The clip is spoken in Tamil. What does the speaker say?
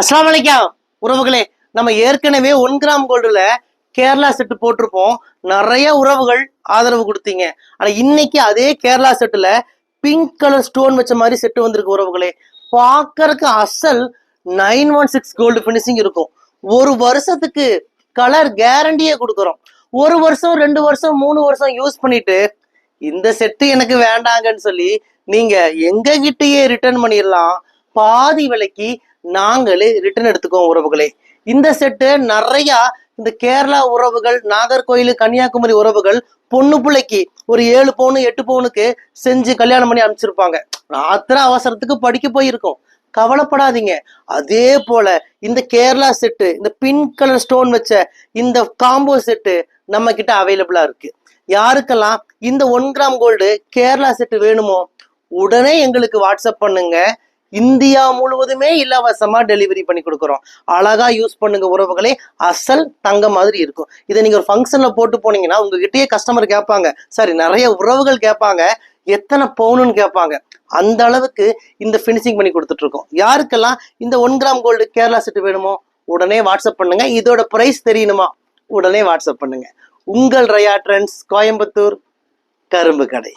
அஸ்லாம் வலைக்கம் உறவுகளே. நம்ம ஏற்கனவே ஒன் கிராம் கோல்டுல கேரளா செட்டு போட்டிருப்போம். நிறைய உறவுகள் ஆதரவு கொடுத்தீங்க. ஆனா இன்னைக்கு அதே கேரளா செட்டுல பிங்க் கலர் ஸ்டோன் வச்ச மாதிரி செட்டு வந்திருக்கு உறவுகளே. பார்க்கறதுக்கு அசல் nine one six gold finishing இருக்கும். ஒரு வருஷத்துக்கு கலர் கேரண்டியே கொடுக்குறோம். ஒரு வருஷம் ரெண்டு வருஷம் மூணு வருஷம் யூஸ் பண்ணிட்டு இந்த செட்டு எனக்கு வேண்டாங்கன்னு சொல்லி நீங்க எங்க கிட்டயே ரிட்டர்ன் பண்ணிடலாம். பாதி விலைக்கு நாங்களே ரிட்டர்ன் எடுத்துக்கோம் உறவுகளே. இந்த செட்டு நிறைய இந்த கேரளா உறவுகள் நாகர்கோயில் கன்னியாகுமரி உறவுகள் பொண்ணு பிள்ளைக்கு ஒரு ஏழு பவுனு எட்டு பவுனுக்கு செஞ்சு கல்யாணம் பண்ணி அனுப்பிச்சிருப்பாங்க. ஆத்திர அவசரத்துக்கு படிக்க போயிருக்கோம். கவலைப்படாதீங்க. அதே போல இந்த கேரளா செட்டு இந்த பிங்க் கலர் ஸ்டோன் வச்ச இந்த காம்போ செட்டு நம்ம கிட்ட அவைலபிளா இருக்கு. யாருக்கெல்லாம் இந்த one gram gold Kerala set வேணுமோ உடனே எங்களுக்கு வாட்ஸ்அப் பண்ணுங்க. இந்தியா முழுவதுமே இலவசமா டெலிவரி பண்ணி கொடுக்குறோம். அழகா யூஸ் பண்ணுங்க உறவுகளே. அசல் தங்க மாதிரி இருக்கும். இதை நீங்க ஒரு ஃபங்க்ஷன்ல போட்டு போனீங்கன்னா உங்ககிட்டயே கஸ்டமர் கேட்பாங்க. சரி நிறைய உறவுகள் கேட்பாங்க. எத்தனை பவுனுன்னு கேட்பாங்க. அந்த அளவுக்கு இந்த ஃபினிஷிங் பண்ணி கொடுத்துட்டு இருக்கோம் யாருக்கெல்லாம் இந்த one gram gold Kerala set வேணுமோ உடனே வாட்ஸ்அப் பண்ணுங்க. இதோட பிரைஸ் தெரியணுமா? உடனே வாட்ஸ்அப் பண்ணுங்க. உங்கள் ரயா ட்ரெண்ட்ஸ் கோயம்புத்தூர் கரும்பு கடை.